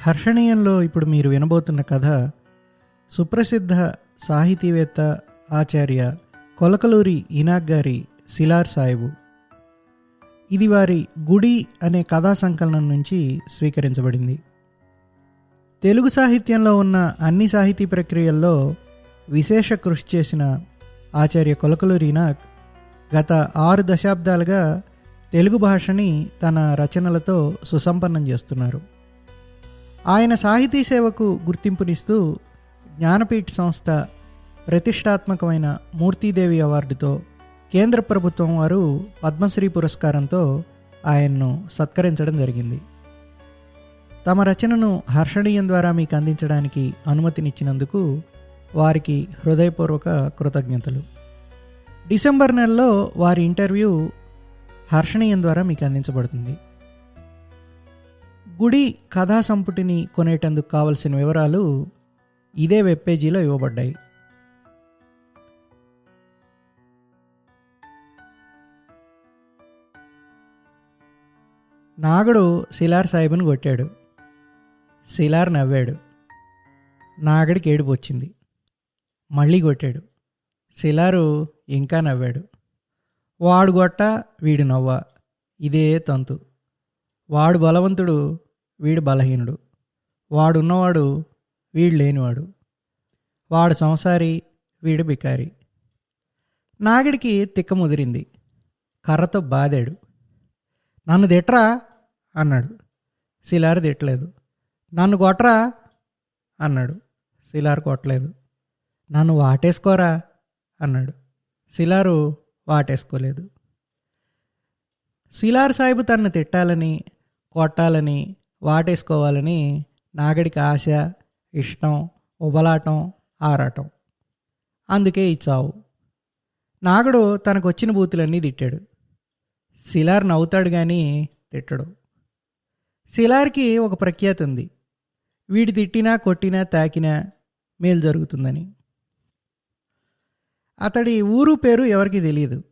హర్షణీయంలో ఇప్పుడు మీరు వినబోతున్న కథ సుప్రసిద్ధ సాహితీవేత్త ఆచార్య కొలకలూరి ఇనాక్ గారి సిలార్ సాయిబు. ఇది వారి గుడి అనే కథా సంకలనం నుంచి స్వీకరించబడింది. తెలుగు సాహిత్యంలో ఉన్న అన్ని సాహితీ ప్రక్రియల్లో విశేష కృషి చేసిన ఆచార్య కొలకలూరి ఇనాక్ గత ఆరు దశాబ్దాలుగా తెలుగు భాషని తన రచనలతో సుసంపన్నం చేస్తున్నారు. ఆయన సాహితీ సేవకు గుర్తింపునిస్తూ జ్ఞానపీఠ్ సంస్థ ప్రతిష్టాత్మకమైన మూర్తీదేవి అవార్డుతో కేంద్ర ప్రభుత్వం వారు పద్మశ్రీ పురస్కారంతో ఆయన్ను సత్కరించడం జరిగింది. తమ రచనను హర్షణీయం ద్వారా మీకు అందించడానికి అనుమతినిచ్చినందుకు వారికి హృదయపూర్వక కృతజ్ఞతలు. డిసెంబర్ నెలలో వారి ఇంటర్వ్యూ హర్షణీయం ద్వారా మీకు అందించబడుతుంది. గుడి కథా సంపుటిని కొనేటందుకు కావలసిన వివరాలు ఇదే వెబ్ పేజీలో ఇవ్వబడ్డాయి. నాగడు శిలార్ సాహిబుని కొట్టాడు. శిలార్ నవ్వాడు. నాగడికి ఏడుపు వచ్చింది. మళ్ళీ కొట్టాడు. శిలారు ఇంకా నవ్వాడు. వాడు గొట్ట వీడు నవ్వ. ఇదే తంతు. వాడు బలవంతుడు వీడు బలహీనుడు. వాడున్నవాడు వీడు లేనివాడు. వాడు సంసారి వీడు బికారి. నాగిడికి తిక్క ముదిరింది కర్రతో బాదాడు. నన్ను తిట్టరా? అన్నాడు. శిలారు తిట్టలేదు. నన్ను కొట్టరా? అన్నాడు. శిలారు కొట్టలేదు. నన్ను వాటేసుకోరా? అన్నాడు. శిలారు వాటేసుకోలేదు. శిలార్ సాహిబు తనను తిట్టాలని కొట్టాలని వాటేసుకోవాలని నాగడికి ఆశ ఇష్టం ఉబలాటం ఆరాటం. అందుకే ఈ చావు నాగడు తనకు వచ్చిన బూతులన్నీ తిట్టాడు. శిలార్ నవ్వుతాడు కానీ తిట్టడు. శిలార్కి ఒక ప్రఖ్యాతి ఉంది. వీడి తిట్టినా కొట్టినా తాకినా మేలు జరుగుతుందని. అతడి ఊరు పేరు ఎవరికి తెలియదు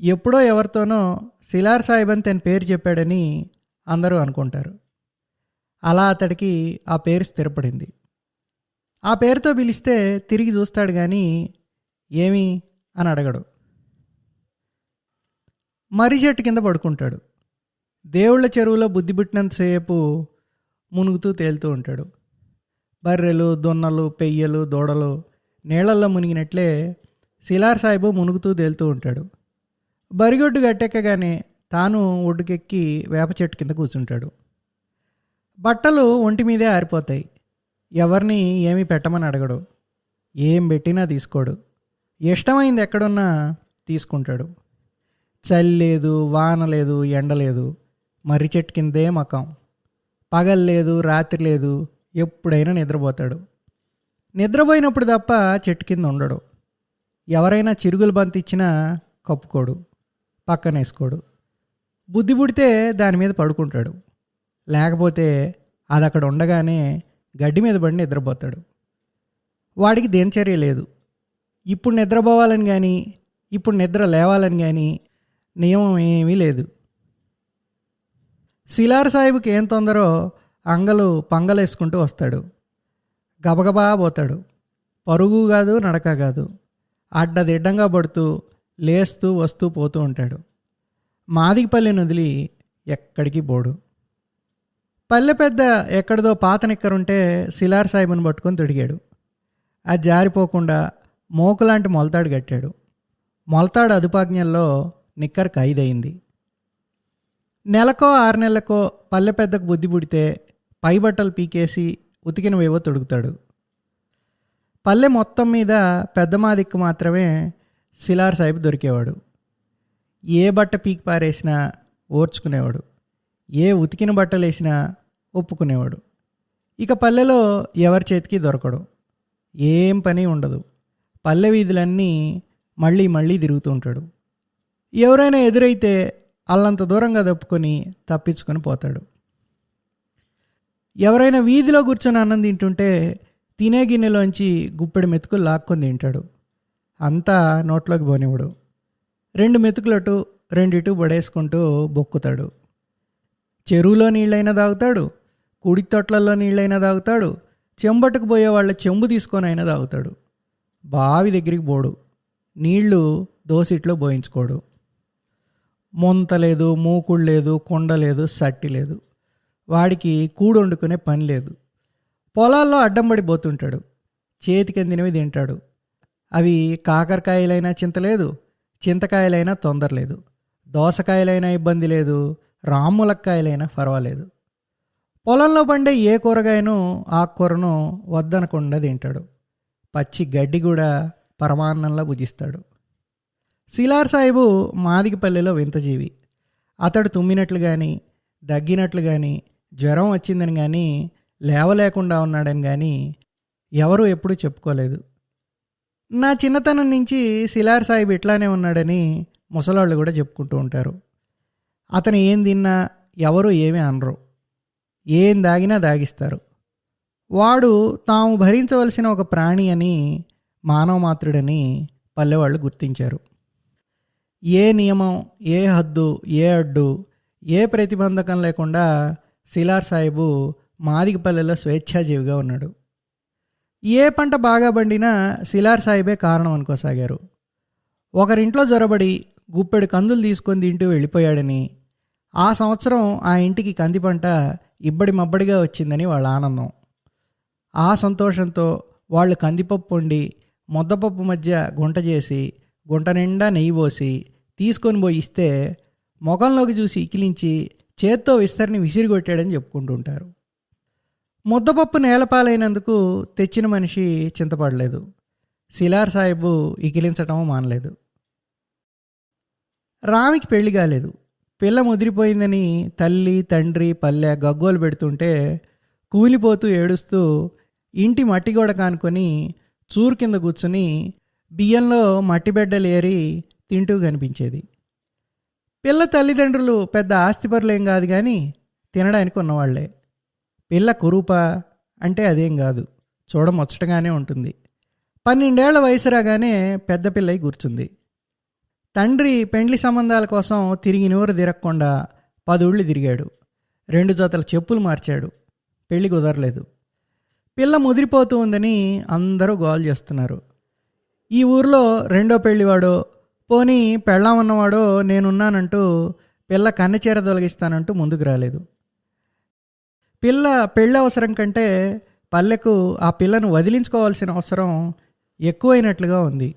ఎప్పుడో ఎవరితోనో శిలార్ సాహిబ్ అని తన పేరు చెప్పాడని అందరూ అనుకుంటారు. అలా అతడికి ఆ పేరు స్థిరపడింది. ఆ పేరుతో పిలిస్తే తిరిగి చూస్తాడు కానీ ఏమి అని అడగడు. మర్రి చెట్టు కింద పడుకుంటాడు. దేవుళ్ళ చెరువులో బుద్ధి పుట్టినంతసేపు మునుగుతూ తేలుతూ ఉంటాడు. బర్రెలు దొన్నలు పెయ్యలు దూడలు నీళ్ళల్లో మునిగినట్లే శిలార్ సాహిబు మునుగుతూ తేలుతూ ఉంటాడు. బరిగొడ్డు గట్టెక్కగానే తాను ఒడ్డుకెక్కి వేప చెట్టు కింద కూర్చుంటాడు. బట్టలు ఒంటి మీదే ఆరిపోతాయి. ఎవరిని ఏమీ పెట్టమని అడగడు. ఏం పెట్టినా తీసుకోడు. ఇష్టమైంది ఎక్కడున్నా తీసుకుంటాడు. చలి లేదు వాన లేదు ఎండ లేదు మర్రి చెట్టు కిందే మకం. పగలు లేదు రాత్రి లేదు ఎప్పుడైనా నిద్రపోతాడు. నిద్రపోయినప్పుడు తప్ప చెట్టు కింద ఉండడు. ఎవరైనా చిరుగులు బంతిచ్చినా కప్పుకోడు పక్కన వేసుకోడు బుద్ధి పుడితే దాని మీద పడుకుంటాడు. లేకపోతే అది అక్కడ ఉండగానే గడ్డి మీద పడి నిద్రపోతాడు. వాడికి దినచర్య లేదు. ఇప్పుడు నిద్రపోవాలని కానీ ఇప్పుడు నిద్ర లేవాలని కానీ నియమం ఏమీ లేదు. శిలార్ సాహిబ్కి ఏం తొందరో అంగలు పంగలేసుకుంటూ వస్తాడు. గబగబా పోతాడు. పరుగు కాదు నడక కాదు. అడ్డదిడ్డంగా పడుతూ లేస్తూ వస్తూ పోతూ ఉంటాడు. మాదిగపల్లి నదిలి ఎక్కడికి పోడు. పల్లె పెద్ద ఎక్కడిదో పాత నిక్కరుంటే శిలార్ సాహిబుని పట్టుకొని తొడిగాడు అది జారిపోకుండా మోకులాంటి మొలతాడు కట్టాడు. మొలతాడు అదుపాజ్ఞల్లో నిక్కర్ ఖైదయింది. నెలకో ఆరు నెలలకో పల్లె పెద్దకు బుద్ధి పుడితే పై బట్టలు పీకేసి ఉతికినవేవో తొడుగుతాడు. పల్లె మొత్తం మీద పెద్ద మాదిక్కు మాత్రమే శిలార్ సాహిబ్ దొరికేవాడు. ఏ బట్ట పీకి పారేసినా ఓర్చుకునేవాడు. ఏ ఉతికిన బట్టలు వేసినా ఒప్పుకునేవాడు. ఇక పల్లెలో ఎవరి చేతికి దొరకడు. ఏం పని ఉండదు. పల్లె వీధులన్నీ మళ్ళీ మళ్ళీ తిరుగుతూ ఉంటాడు. ఎవరైనా ఎదురైతే అల్లంత దూరంగా తప్పుకొని తప్పించుకొని పోతాడు. ఎవరైనా వీధిలో కూర్చొని అన్నం తింటుంటే తినే గిన్నెలోంచి గుప్పెడు మెతుకులు లాక్కొని తింటాడు. అంతా నోట్లోకి పోనివ్వడు. రెండు మెతుకులటు రెండిటు పడేసుకుంటూ బొక్కుతాడు. చెరువులో నీళ్ళైనా తాగుతాడు కుడి తొట్లలో నీళ్ళైనా తాగుతాడు చెంబట్టుకు పోయే వాళ్ళ చెంబు తీసుకొని అయినా తాగుతాడు. బావి దగ్గరికి పోడు నీళ్ళు దోసిట్లో పోయించుకోడు ముంత లేదు మూకుడు లేదు కొండ లేదు సట్టి లేదు. వాడికి కూడు వండుకునే పని లేదు. పొలాల్లో అడ్డంబడి పోతుంటాడు చేతికి అందినవి తింటాడు. అవి కాకరకాయలైనా చింతలేదు చింతకాయలైనా తొందరలేదు దోసకాయలైనా ఇబ్బంది లేదు. రాములక్కాయలైనా పర్వాలేదు పొలంలో పండే ఏ కూరగాయను ఆకుకూరను వద్దనకుండా తింటాడు. పచ్చి గడ్డి కూడా పరమాన్నంలా భుజిస్తాడు. సిలార్ సాహిబు మాదిగపల్లెలో వింతజీవి. అతడు తుమ్మినట్లు కానీ దగ్గినట్లు కానీ జ్వరం వచ్చిందని కానీ లేవలేకుండా ఉన్నాడని కానీ ఎవరూ ఎప్పుడూ చెప్పుకోలేదు. నా చిన్నతనం నుంచి సిలార్ సాహిబ్ ఇట్లానే ఉన్నాడని ముసలాళ్ళు కూడా చెప్పుకుంటూ ఉంటారు. అతను ఏం తిన్నా ఎవరు ఏమీ అనరు. ఏం దాగినా దాగిస్తారు. వాడు తాము భరించవలసిన ఒక ప్రాణి అని మానవ మాత్రుడని పల్లెవాళ్ళు గుర్తించారు. ఏ నియమం ఏ హద్దు ఏ అడ్డు ఏ ప్రతిబంధకం లేకుండా సిలార్ సాహిబు మాదిగపల్లెలో స్వేచ్ఛాజీవిగా ఉన్నాడు. ఏ పంట బాగా పండినా సిలార్ సాహిబే కారణం అనుకోసాగారు. ఒకరింట్లో జొరబడి గుప్పెడు కందులు తీసుకొని తింటూ వెళ్ళిపోయాడని ఆ సంవత్సరం ఆ ఇంటికి కంది పంట ఇబ్బడి మబ్బడిగా వచ్చిందని వాళ్ళ ఆనందం. ఆ సంతోషంతో వాళ్ళు కందిపప్పు వండి ముద్దపప్పు మధ్య గుంట చేసి గుంట నిండా నెయ్యి పోసి తీసుకొని పోయి ఇస్తే ముఖంలోకి చూసి ఇకిలించి చేత్తో విస్తరిని విసిరిగొట్టాడని చెప్పుకుంటుంటారు ముద్దపప్పు నేలపాలైనందుకు తెచ్చిన మనిషి చింతపడలేదు. సిలార్ సాహెబు ఇకిలించటం మానలేదు. రామికి పెళ్ళి కాలేదు. పిల్ల ముదిరిపోయిందని తల్లి తండ్రి పల్లె గగ్గోలు పెడుతుంటే కూలిపోతూ ఏడుస్తూ ఇంటి మట్టి గోడ కానుకొని చూరు కింద కూర్చుని బియ్యంలో మట్టి బెడ్డలు ఏరి తింటూ కనిపించేది. పిల్ల తల్లిదండ్రులు పెద్ద ఆస్తిపరులేం కాదు కానీ తినడానికి ఉన్నవాళ్ళే. పిల్ల కురూప అంటే అదేం కాదు. చూడముచ్చటగానే ఉంటుంది. పన్నెండేళ్ళ వయసు రాగానే పెద్ద పిల్లయి కూర్చుంది. తండ్రి పెండ్లి సంబంధాల కోసం తిరిగి నూరు తిరగకుండా పదుళ్ళు తిరిగాడు. రెండు జతల చెప్పులు మార్చాడు. పెళ్ళి కుదరలేదు. పిల్ల ముదిరిపోతూ ఉందని అందరూ గోల్ చేస్తున్నారు. ఈ ఊర్లో రెండో పెళ్ళివాడో పోనీ పెళ్ళాం ఉన్నవాడో నేనున్నానంటూ పిల్ల కన్నెచీర తొలగిస్తానంటూ ముందుకు రాలేదు. పిల్ల పెళ్ళి అవసరం కంటే పల్లెకు ఆ పిల్లను వదిలించుకోవాల్సిన అవసరం ఎక్కువైనట్లుగా ఉంది.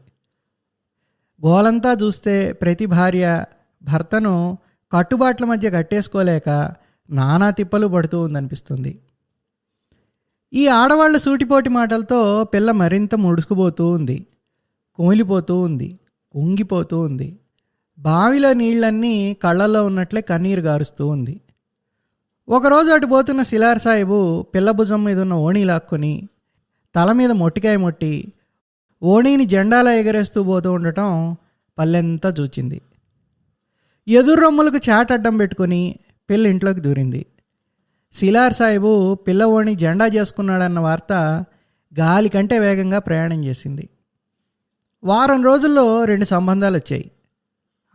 గోలంతా చూస్తే ప్రతి భార్య భర్తను కట్టుబాట్ల మధ్య కట్టేసుకోలేక నానా తిప్పలు పడుతూ ఉందనిపిస్తుంది. ఈ ఆడవాళ్ళ సూటిపోటి మాటలతో పిల్ల మరింత ముడుచుకుపోతూ ఉంది. కోలిపోతూ ఉంది. కుంగిపోతూ ఉంది. బావిలో నీళ్ళన్నీ కళ్ళల్లో ఉన్నట్లే కన్నీరు గారుస్తూ ఉంది. ఒకరోజు అటు పోతున్న సిలార్ సాహిబు పిల్లభుజం మీద ఉన్న ఓణీ లాక్కొని తల మీద మొట్టికాయ మొట్టి ఓణీని జెండాలా ఎగరేస్తూ పోతూ ఉండటం పల్లెంతా చూచింది. ఎదురు రొమ్ములకు చాటడ్డం పెట్టుకొని పిల్ల ఇంట్లోకి దూరింది. సిలార్ సాహిబు పిల్ల ఓణి జెండా చేసుకున్నాడన్న వార్త గాలి కంటే వేగంగా ప్రయాణం చేసింది. వారం రోజుల్లో రెండు సంబంధాలు వచ్చాయి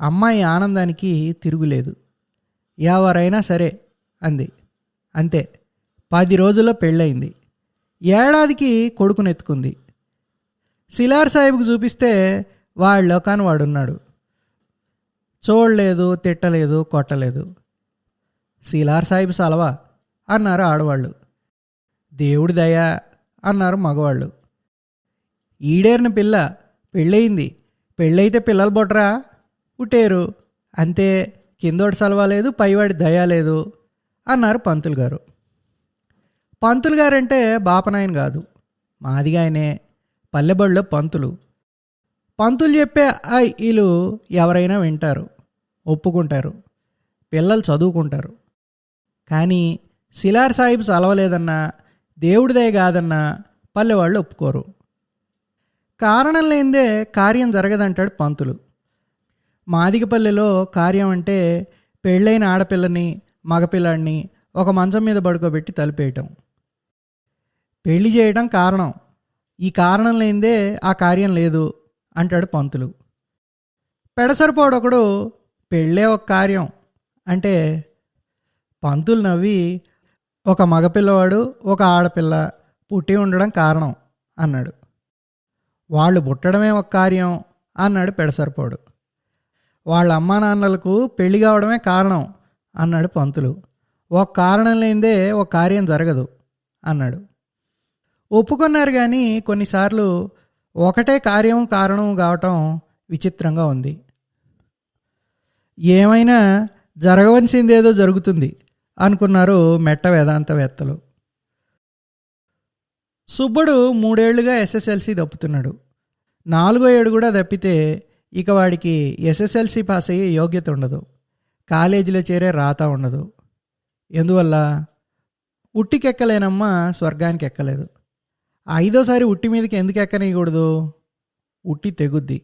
అమ్మాయి ఆనందానికి తిరుగులేదు. ఎవరైనా సరే అంది. అంతే. పది రోజుల్లో పెళ్ళయింది. ఏడాదికి కొడుకునెత్తుకుంది సిలార్ సాహిబ్కి చూపిస్తే వాళ్ళలో కాని వాడున్నాడు. చూడలేదు తిట్టలేదు కొట్టలేదు. సిలార్ సాహిబ్ సలవా అన్నారు ఆడవాళ్ళు. దేవుడి దయ అన్నారు మగవాళ్ళు. ఈడేరిన పిల్ల పెళ్ళయింది. పెళ్ళైతే పిల్లలు బొట్రా పుట్టేరు అంతే. కిందోటి సలవా లేదు పైవాడి దయ లేదు. అన్నారు పంతులు గారు. పంతులు గారంటే బాపనాయన కాదు మాదిగాయనే పల్లెబడిలో పంతులు. పంతులు చెప్పే ఐ వీళ్ళు ఎవరైనా వింటారు ఒప్పుకుంటారు పిల్లలు చదువుకుంటారు. కానీ సిలార్ సాహిబ్ చలవలేదన్నా దేవుడిదే కాదన్నా పల్లెవాళ్ళు ఒప్పుకోరు. కారణం లేనిదే కార్యం జరగదంటాడు పంతులు. మాదిగపల్లెలో కార్యం అంటే పెళ్ళైన ఆడపిల్లని మగపిల్లాడిని ఒక మంచం మీద పడుకోబెట్టి తలిపేయటం. పెళ్ళి చేయడం కారణం. ఈ కారణం లేనిదే ఆ కార్యం లేదు అంటాడు పంతులు. పెడసరిపోడొకడు పెళ్ళే ఒక కార్యం. అంటే పంతులు నవ్వి ఒక మగపిల్లవాడు ఒక ఆడపిల్ల పుట్టి ఉండడం కారణం అన్నాడు. వాళ్ళు పుట్టడమే ఒక కార్యం అన్నాడు పెడసరిపోడు. వాళ్ళ అమ్మా నాన్నలకు పెళ్ళి కావడమే కారణం అన్నాడు పంతులు. ఒక కారణం లేనిదే ఒక కార్యం జరగదు అన్నాడు. ఒప్పుకున్నారు కానీ కొన్నిసార్లు ఒకటే కార్యం కారణం కావటం విచిత్రంగా ఉంది. ఏమైనా జరగవలసిందేదో జరుగుతుంది అనుకున్నారు మెట్ట వేదాంతవేత్తలు. సుబ్బుడు మూడేళ్ళుగా ఎస్ఎస్ఎల్సి దప్పుతున్నాడు. నాలుగో ఏడు కూడా తప్పితే ఇక వాడికి ఎస్ఎస్ఎల్సి పాస్ అయ్యే యోగ్యత ఉండదు. కాలేజీలో చేరే రాత ఉండదు. ఎందువల్ల? ఉట్టికెక్కలేనమ్మా స్వర్గానికి ఎక్కలేదు. ఐదోసారి ఉట్టి మీదకి ఎందుకు ఎక్కనీయకూడదు? ఉట్టి తెగుద్ది.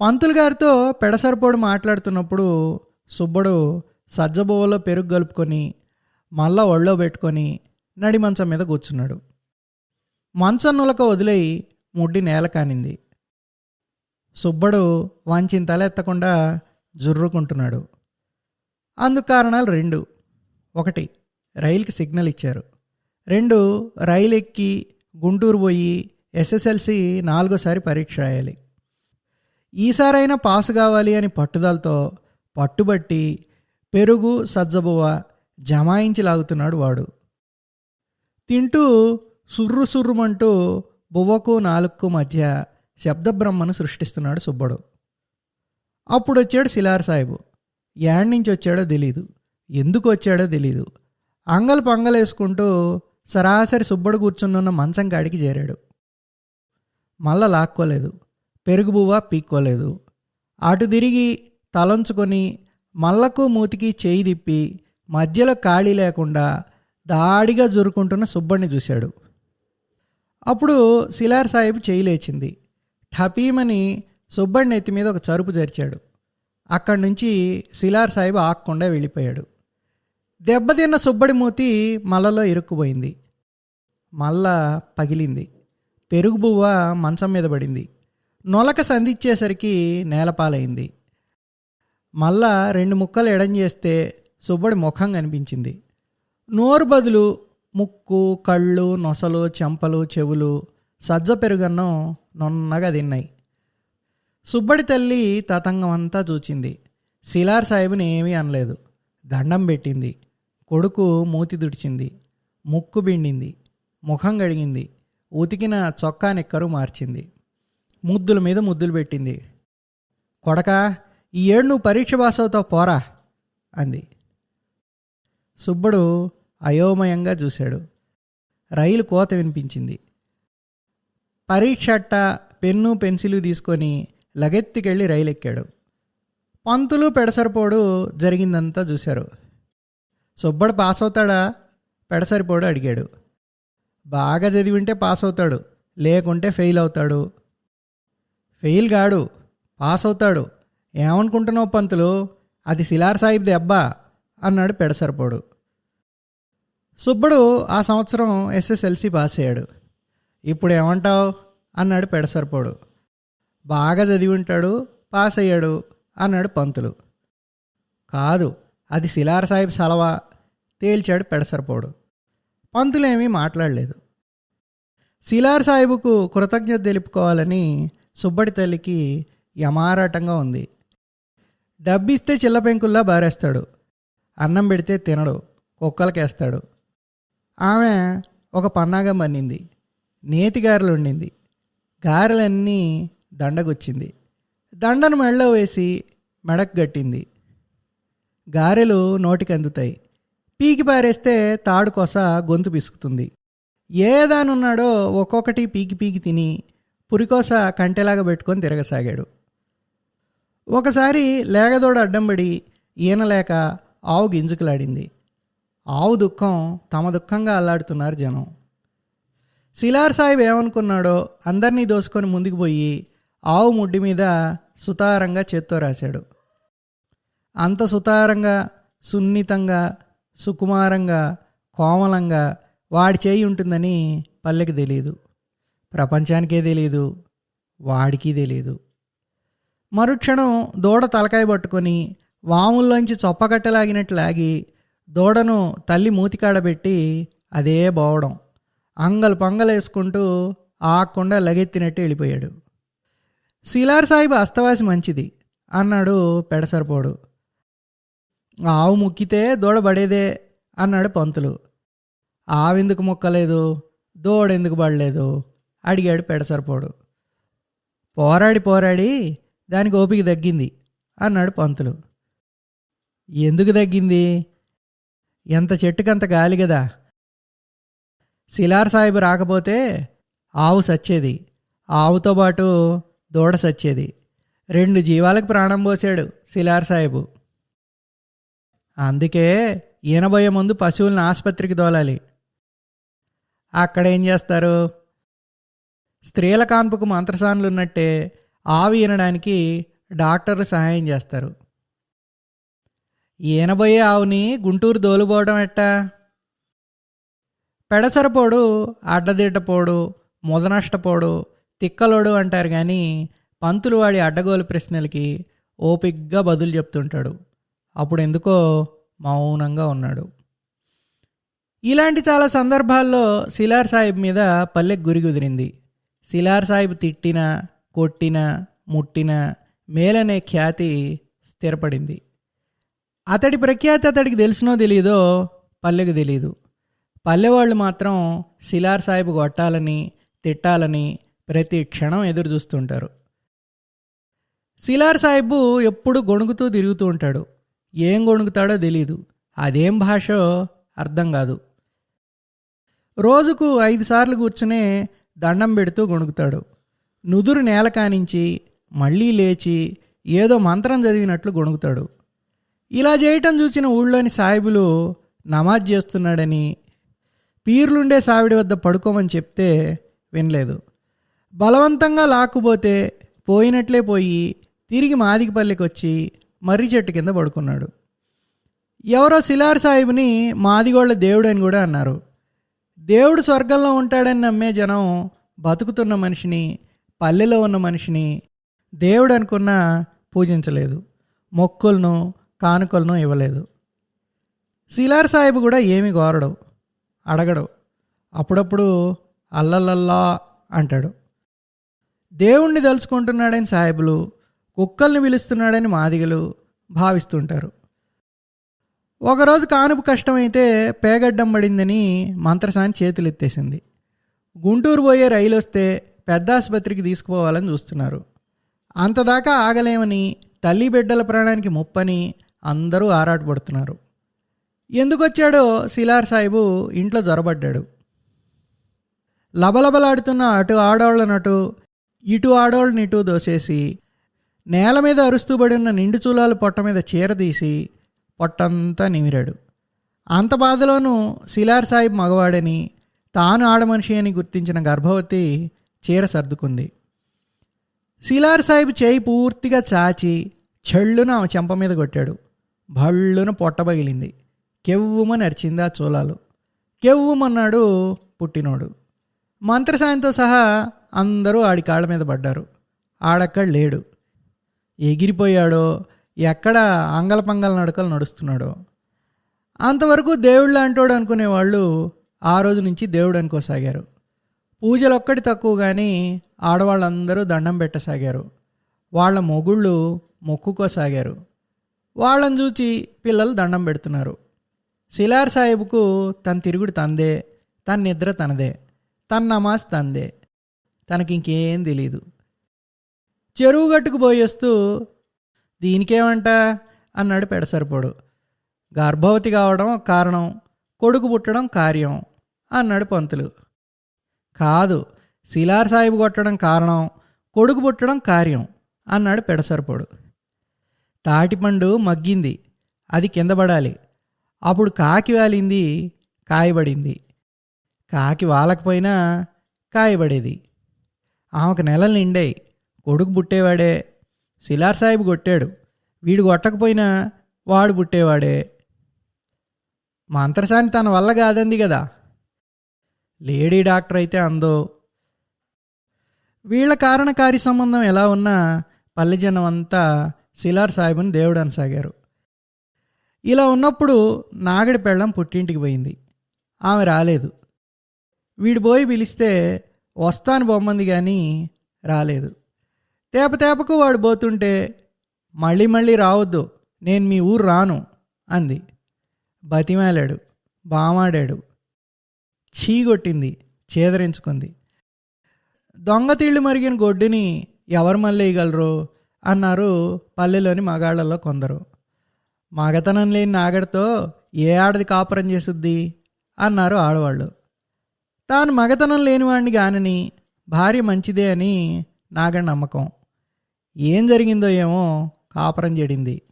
పంతులు గారితో పెడసరిపోడు మాట్లాడుతున్నప్పుడు సుబ్బడు సజ్జబువ్వలో పెరుగు కలుపుకొని మళ్ళా ఒళ్ళో పెట్టుకొని నడి మంచం మీద కూర్చున్నాడు. మంచం నులక వదిలేయి ముడ్డి నేల కానింది. సుబ్బడు వంచిన తల ఎత్తకుండా జుర్రుకుంటున్నాడు. అందుకు కారణాలు రెండు. ఒకటి రైలుకి సిగ్నల్ ఇచ్చారు. రెండు రైలు ఎక్కి గుంటూరు పోయి ఎస్ఎస్ఎల్సి నాలుగోసారి పరీక్ష రాయాలి. ఈసారైనా పాస్ కావాలి అని పట్టుదలతో పట్టుబట్టి పెరుగు సజ్జబువ్వ జమాయించి లాగుతున్నాడు వాడు. తింటూ సుర్రు సుర్రుమంటూ బువ్వకు నాలుగుకు మధ్య శబ్దబ్రహ్మను సృష్టిస్తున్నాడు సుబ్బడు. అప్పుడు వచ్చాడు సిలార్ సాహెబు యాడ్ నుంచి వచ్చాడో తెలీదు. ఎందుకు వచ్చాడో తెలీదు. అంగలు పంగలేసుకుంటూ సరాసరి సుబ్బడు కూర్చున్న మంచం కాడికి చేరాడు. మళ్ళా లాక్కోలేదు. పెరుగుబువ్వ పీక్కోలేదు. అటు తిరిగి తలంచుకొని మల్లకు మూతికి చేయి తిప్పి మధ్యలో ఖాళీ లేకుండా దాడిగా జురుకుంటున్న సుబ్బడిని చూశాడు. అప్పుడు సిలార్ సాహెబ్ చేయి లేచింది. ఠపీమని సుబ్బడి నెత్తి మీద ఒక చరుపు జరిచాడు. అక్కడి నుంచి సిలార్ సాహిబ్ ఆక్కుండా వెళ్ళిపోయాడు. దెబ్బతిన్న సుబ్బడి మూతి మల్లలో ఇరుక్కుపోయింది. మల్ల పగిలింది. పెరుగు బువ్వ మంచం మీద పడింది. నొలక సంధిచ్చేసరికి నేలపాలైంది మళ్ళా రెండు ముక్కలు ఎడం చేస్తే సుబ్బడి ముఖం కనిపించింది. నోరు బదులు ముక్కు కళ్ళు నొసలు చెంపలు చెవులు సజ్జ పెరుగన్నం నొన్నగా తిన్నాయి. సుబ్బడి తల్లి తతంగం అంతా చూచింది. శిలార్ సాహిబుని ఏమీ అనలేదు. దండం పెట్టింది. కొడుకు మూతి దుడిచింది. ముక్కు బిండింది. ముఖం గడిగింది. ఉతికిన చొక్కా నిక్కరు మార్చింది. ముద్దుల మీద ముద్దులు పెట్టింది. కొడక ఈ ఏడు నువ్వు పరీక్ష పాస్ అవుతావు పోరా అంది. సుబ్బడు అయోమయంగా చూశాడు. రైలు కోత వినిపించింది. పరీక్ష అట్ట పెన్ను పెన్సిలు తీసుకొని లగెత్తికెళ్ళి రైలు ఎక్కాడు పంతులు పెడసరిపోడు జరిగిందంతా చూశారు. సుబ్బడు పాస్ అవుతాడా పెడసరిపోడు అడిగాడు. బాగా చదివింటే పాస్ అవుతాడు లేకుంటే ఫెయిల్ అవుతాడు ఫెయిల్ కాడు పాస్ అవుతాడు ఏమనుకుంటున్నావు పంతులు? అది సిలార్ సాహిబ్ దెబ్బా అన్నాడు పెడసరిపోడు. సుబ్బడు ఆ సంవత్సరం ఎస్ఎస్ఎల్సి పాస్ అయ్యాడు. ఇప్పుడు ఏమంటావు అన్నాడు పెడసరిపోడు. బాగా చదివి ఉంటాడు పాస్ అయ్యాడు అన్నాడు పంతులు. కాదు అది సిలార్ సాహిబ్ సలవా తేల్చాడు పెడసరిపోడు. పంతులేమీ మాట్లాడలేదు. సిలార్ సాహిబుకు కృతజ్ఞత తెలుపుకోవాలని సుబ్బడి తల్లికి యమారాటంగా ఉంది. డబ్బిస్తే చిల్ల పెంకుల్లా బారేస్తాడు. అన్నం పెడితే తినడు కుక్కలకేస్తాడు. ఆమె ఒక పన్నాగం పన్నింది నేతి గారెలు గారెలన్నీ దండగొచ్చింది. దండను మెడలో వేసి మెడకు గట్టింది. గారెలు నోటికి అందుతాయి పీకి పారేస్తే తాడు కొస గొంతు పిసుకుతుంది. ఏ ఒక్కొక్కటి పీకి పీకి తిని పురికోస కంటెలాగా పెట్టుకొని తిరగసాగాడు. ఒకసారి లేగదోడ అడ్డంబడి ఈనలేక ఆవు గింజుకులాడింది. ఆవు దుఃఖం తమ దుఃఖంగా అల్లాడుతున్నారు జనం. శిలార్ సాహిబ్ ఏమనుకున్నాడో అందరినీ దోసుకొని ముందుకు పోయి ఆవు ముడ్డి మీద సుతారంగా చేత్తో రాశాడు. అంత సుతారంగా సున్నితంగా సుకుమారంగా కోమలంగా వాడి చేయి ఉంటుందని పల్లెకి తెలియదు ప్రపంచానికే తెలియదు వాడికి తెలియదు మరుక్షణం దూడ తలకాయ పట్టుకొని వాముల్లోంచి చొప్పకట్టలాగినట్టు లాగి దూడను తల్లి మూతికాడబెట్టి అదే బోవడం అంగలు పొంగలేసుకుంటూ ఆకుండా లగెత్తినట్టు వెళ్ళిపోయాడు. శిలార్ సాహిబ్ అస్తవాసి మంచిది. అన్నాడు పెడసరిపోడు. ఆవు ముక్కితే దూడ పడేదే అన్నాడు పంతులు. ఆవెందుకు మొక్కలేదు? దూడెందుకు పడలేదు? అడిగాడు పెడసరిపోడు. పోరాడి పోరాడి దానికి ఓపిక తగ్గింది అన్నాడు పంతులు. ఎందుకు తగ్గింది? ఎంత చెట్టుకంత గాలి కదా శిలార్ సాహిబ్ రాకపోతే ఆవు సచ్చేది. ఆవుతో పాటు దూడ సచ్చేది. రెండు జీవాలకు ప్రాణం పోసాడు శిలార్ సాహెబు. అందుకే ఈనబోయే ముందు పశువులను ఆసుపత్రికి దోలాలి అక్కడ ఏం చేస్తారు? స్త్రీల కాన్పుకు మంత్రసానులు ఉన్నట్టే ఆవి ఈనడానికి డాక్టర్లు సహాయం చేస్తారు. ఈనబోయే ఆవుని గుంటూరు దోలుపోవడం ఎట్టా? పెడసరపోడు అడ్డదిడ్డపోడు ముదనష్టపోడు తిక్కలోడు అంటారు కానీ పంతులు వాడి అడ్డగోలు ప్రశ్నలకి ఓపిగ్గా బదులు చెప్తుంటాడు. అప్పుడు ఎందుకో మౌనంగా ఉన్నాడు. ఇలాంటి చాలా సందర్భాల్లో సిలార్ సాహిబ్ మీద పల్లె గురి కుదిరింది సిలార్ సాహిబ్ తిట్టిన కొట్టిన ముట్టిన మేలనే ఖ్యాతి స్థిరపడింది. అతడి ప్రఖ్యాతి అతడికి తెలిసినో తెలియదో పల్లెకు తెలియదు. పల్లెవాళ్ళు మాత్రం సిలార్ సాహిబ్ కొట్టాలని తిట్టాలని ప్రతి క్షణం ఎదురు చూస్తుంటారు. సిలార్ సాహిబు ఎప్పుడు గొణుగుతూ తిరుగుతూ ఉంటాడు. ఏం గొణుగుతాడో తెలియదు అదేం భాషో అర్థం కాదు. రోజుకు ఐదు సార్లు కూర్చునే దండం పెడుతూ గొణుగుతాడు. నుదురు నేల కానించి మళ్ళీ లేచి ఏదో మంత్రం చదివినట్లు గొణుగుతాడు. ఇలా చేయటం చూసిన ఊళ్ళోని సాయిబులు నమాజ్ చేస్తున్నాడని పీర్లుండే సావిడి వద్ద పడుకోమని చెప్తే వినలేదు. బలవంతంగా లాక్కుపోతే పోయినట్లే పోయి తిరిగి మాదికపల్లికి వచ్చి మర్రి చెట్టు కింద పడుకున్నాడు. ఎవరో సిలార్ సాహిబ్ని మాదిగోళ్ళ దేవుడు అని కూడా అన్నారు. దేవుడు స్వర్గంలో ఉంటాడని నమ్మే జనం బతుకుతున్న మనిషిని పల్లెలో ఉన్న మనిషిని దేవుడు అనుకున్నా పూజించలేదు. మొక్కులను కానుకలను ఇవ్వలేదు. సిలార్ సాహిబ్ కూడా ఏమి గోరడు అడగడు. అప్పుడప్పుడు అల్లల్లల్లా అంటాడు. దేవుణ్ణి తలుచుకుంటున్నాడని సాహిబులు కుక్కల్ని పిలుస్తున్నాడని మాదిగలు భావిస్తుంటారు. ఒకరోజు కానుపు కష్టమైతే పేగడ్డం పడిందని మంత్రసాని చేతులెత్తేసింది. గుంటూరు పోయే రైలు వస్తే పెద్ద ఆసుపత్రికి తీసుకుపోవాలని చూస్తున్నారు. అంతదాకా ఆగలేమని తల్లి బిడ్డల ప్రాణానికి ముప్పని అందరూ ఆరాటపడుతున్నారు. ఎందుకొచ్చాడో శిలార్ సిలార్ సాహిబు ఇంట్లో జొరబడ్డాడు. లబలబలాడుతున్న అటు ఆడవాళ్ళనటు ఇటు ఆడవాళ్ళని ఇటు దోసేసి నేల మీద అరుస్తూ పడి ఉన్న నిండు చూలాలు పొట్ట మీద చీర తీసి పొట్టంతా నిమిరాడు. అంత బాధలోనూ సిలార్ సాహిబ్ మగవాడని తాను ఆడమనిషి అని గుర్తించిన గర్భవతి చీర సర్దుకుంది. సిలార్ సాహిబ్ చేయి పూర్తిగా చాచి చెళ్ళున ఆమె చెంప మీద కొట్టాడు. భళ్ళున పొట్ట పగిలింది. కెవ్వుమని అరిచింది ఆ చూలాలు. కెవ్వుమన్నాడు పుట్టినోడు. మంత్రసాయంతో సహా అందరూ ఆడి కాళ్ళ మీద పడ్డారు. ఆడక్కడ లేడు. ఎగిరిపోయాడో ఎక్కడ అంగలపంగల నడకలు నడుస్తున్నాడో. అంతవరకు దేవుడు లాంటోడు అనుకునేవాళ్ళు ఆ రోజు నుంచి దేవుడు అనుకోసాగారు. పూజలు ఒక్కటి తక్కువ కానీ ఆడవాళ్ళందరూ దండం పెట్టసాగారు. వాళ్ళ మొగుళ్ళు మొక్కుకోసాగారు. వాళ్ళని చూచి పిల్లలు దండం పెడుతున్నారు. సిలార్ సాహెబ్కు తన తిరుగుడు తందే తన నిద్ర తనదే తన నమాజ్ తందే. తనకి ఇంకేం తెలియదు చెరువు గట్టుకు పోయేస్తూ దీనికేమంట? అన్నాడు పెడసరిపోడు. గర్భవతి కావడం కారణం కొడుకు పుట్టడం కార్యం అన్నాడు పంతులు. కాదు సిలార్ సాహిబ్ కొట్టడం కారణం కొడుకు పుట్టడం కార్యం అన్నాడు పెడసరిపోడు. తాటిపండు మగ్గింది. అది కింద పడాలి. అప్పుడు కాకి వాలింది కాయబడింది. కాకి వాలకపోయినా కాయబడేది. ఆమెకు నెలలు నిండాయి. కొడుకు పుట్టేవాడే. సిలార్ సాహిబ్ కొట్టాడు. వీడు కొట్టకపోయినా వాడు పుట్టేవాడే. మంత్రసాని తన వల్ల కాదంది కదా. లేడీ డాక్టర్ అయితే అందో. వీళ్ళ కారణకారి సంబంధం ఎలా ఉన్నా పల్లె జనం అంతా సిలార్ సాహిబ్ని దేవుడు అనసాగారు. ఇలా ఉన్నప్పుడు నాగడి పెళ్ళం పుట్టింటికి పోయింది. ఆమె రాలేదు. వీడు పోయి పిలిస్తే వస్తాను బొమ్మంది కానీ రాలేదు. తేప తేపకు వాడు పోతుంటే మళ్ళీ మళ్ళీ రావద్దు నేను మీ ఊరు రాను అంది. బతిమాలాడు బామాడాడు. చీగొట్టింది చేదరించుకుంది. దొంగతీళ్ళు మరిగిన గొడ్డుని ఎవరు మళ్ళీయగలరు? అన్నారు పల్లెలోని మగాళ్ళలో కొందరు. మగతనం లేని నాగడితో ఏ ఆడది కాపురం చేసుద్ది? అన్నారు ఆడవాళ్ళు. తాను మగతనం లేనివాడిని గానని భార్య మంచిదే అని నాగడి నమ్మకం. ఏం జరిగిందో ఏమో కాపురం చెడింది.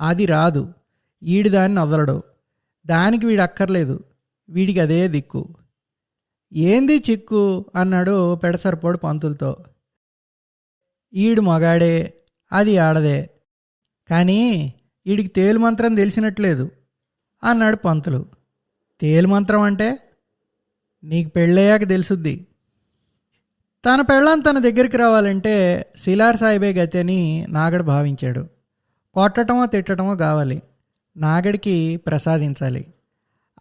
అది రాదు. ఈడి దాన్ని వదలడు దానికి వీడు అక్కర్లేదు. వీడికి అదే దిక్కు. ఏంది చిక్కు? అన్నాడు పెడసరిపోడు పంతులతో. ఈడు మగాడే అది ఆడదే. కానీ వీడికి తేలు మంత్రం తెలిసినట్లేదు అన్నాడు పంతులు. తేలు మంత్రం అంటే? నీకు పెళ్ళయ్యాక తెలుసుద్ది. తన పెళ్ళాం తన దగ్గరికి రావాలంటే శిలార్ సాయిబే గతి అని నాగడు భావించాడు. కొట్టటమో తిట్టటమో కావాలి. నాగడికి ప్రసాదించాలి.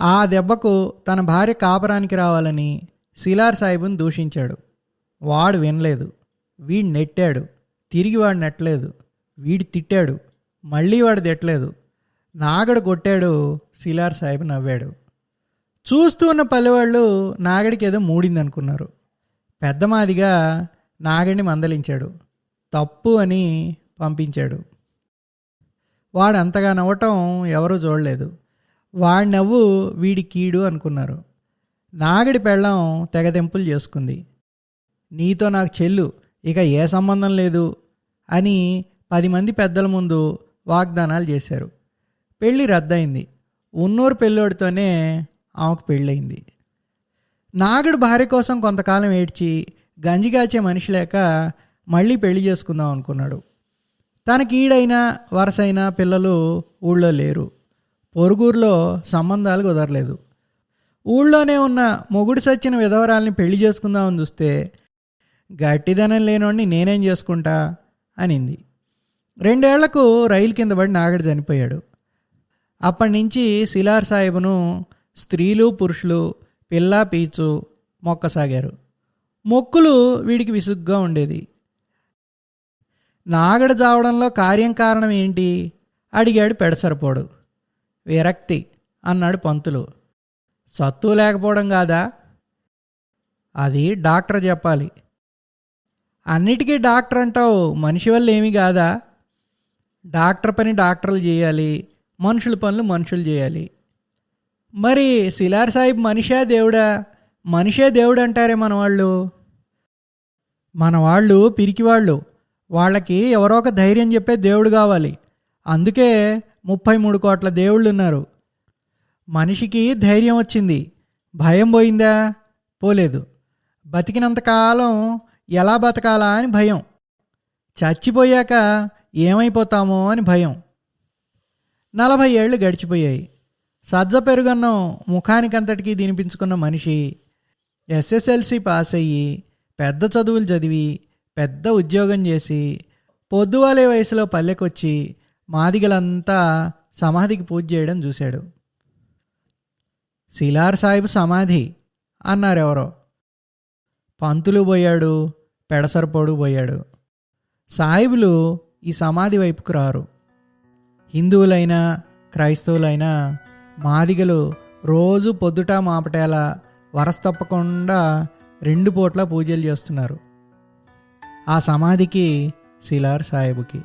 ఆ దెబ్బకు తన భార్య కాపరానికి రావాలని శిలార్ సాహిబుని దూషించాడు. వాడు వినలేదు. వీడు నెట్టాడు. తిరిగి వాడు నెట్టలేదు. వీడు తిట్టాడు. మళ్ళీ వాడు తిట్టలేదు. నాగడు కొట్టాడు శిలార్ సాహిబ్ నవ్వాడు. చూస్తూ ఉన్న పల్లెవాళ్ళు నాగడికి ఏదో మూడిందనుకున్నారు. పెద్ద మాదిగా నాగడిని మందలించాడు. తప్పు అని పంపించాడు. వాడు అంతగా నవ్వటం ఎవరూ చూడలేదు. వాడి నవ్వు వీడి కీడు అనుకున్నారు. నాగడి పెళ్ళం తెగదెంపులు చేసుకుంది. నీతో నాకు చెల్లు ఇక ఏ సంబంధం లేదు అని పది మంది పెద్దల ముందు వాగ్దానాలు చేశారు. పెళ్ళి రద్దయింది. ఉన్నూరు పెళ్ళోడితోనే ఆమెకు పెళ్ళయింది. నాగడు భార్య కోసం కొంతకాలం ఏడ్చి గంజిగాచే మనిషి లేక మళ్ళీ పెళ్ళి చేసుకుందాం అనుకున్నాడు. తనకి ఈడైనా వరసైనా పిల్లలు ఊళ్ళో లేరు. పొరుగురులో సంబంధాలు కుదరలేదు. ఊళ్ళోనే ఉన్న మొగుడు సచ్చిన విధవరాల్ని పెళ్ళి చేసుకుందామని చూస్తే గట్టిదనం లేనోడిని నేనేం చేసుకుంటా? అనింది. రెండేళ్ళకు రైలు కింద పడి నాగడు చనిపోయాడు. అప్పటి నుంచి సిలార్ సాహెబును స్త్రీలు పురుషులు పిల్ల పీచు మొక్కసాగారు. మొక్కులు వీడికి విసుగ్గా ఉండేది. నాగడ జావడంలో కార్యం కారణం ఏంటి? అడిగాడు పెడసరిపోడు. విరక్తి అన్నాడు పంతులు. సత్తు లేకపోవడం కాదా? అది డాక్టర్ చెప్పాలి. అన్నిటికీ డాక్టర్ అంటావు మనిషి వల్ల ఏమీ కాదా? డాక్టర్ పని డాక్టర్లు చేయాలి మనుషుల పనులు మనుషులు చేయాలి. మరి సిలార్ సాహిబ్ మనిషా దేవుడా? మనిషే దేవుడు అంటారే మన వాళ్ళు మన వాళ్ళు పిరికివాళ్ళు. వాళ్ళకి ఎవరో ఒక ధైర్యం చెప్పే దేవుడు కావాలి. అందుకే ముప్పై మూడు కోట్ల దేవుళ్ళు ఉన్నారు. మనిషికి ధైర్యం వచ్చింది. భయం పోయిందా? పోలేదు. బతికినంతకాలం ఎలా బతకాలా అని భయం. చచ్చిపోయాక ఏమైపోతామో అని భయం. నలభై ఏళ్ళు గడిచిపోయాయి. సజ్జ పెరుగన్నం ముఖానికంతటికీ తినిపించుకున్న మనిషి ఎస్ఎస్ఎల్సి పాస్ అయ్యి పెద్ద చదువులు చదివి పెద్ద ఉద్యోగం చేసి పొద్దువాలే వయసులో పల్లెకొచ్చి మాదిగలంతా సమాధికి పూజ చేయడం చూశాడు. శిలార్ సాహిబ్ సమాధి అన్నారు ఎవరో పంతులు పోయాడు పెడసరపోడు పోయాడు. సాయిబులు ఈ సమాధి వైపుకు రారు. హిందువులైనా క్రైస్తవులైనా మాదిగలు రోజు పొద్దుట మాపటేల వరస తప్పకుండా రెండు పూట్ల పూజలు చేస్తున్నారు. ఆ సమాధికి సిలార్ సాహెబుకి.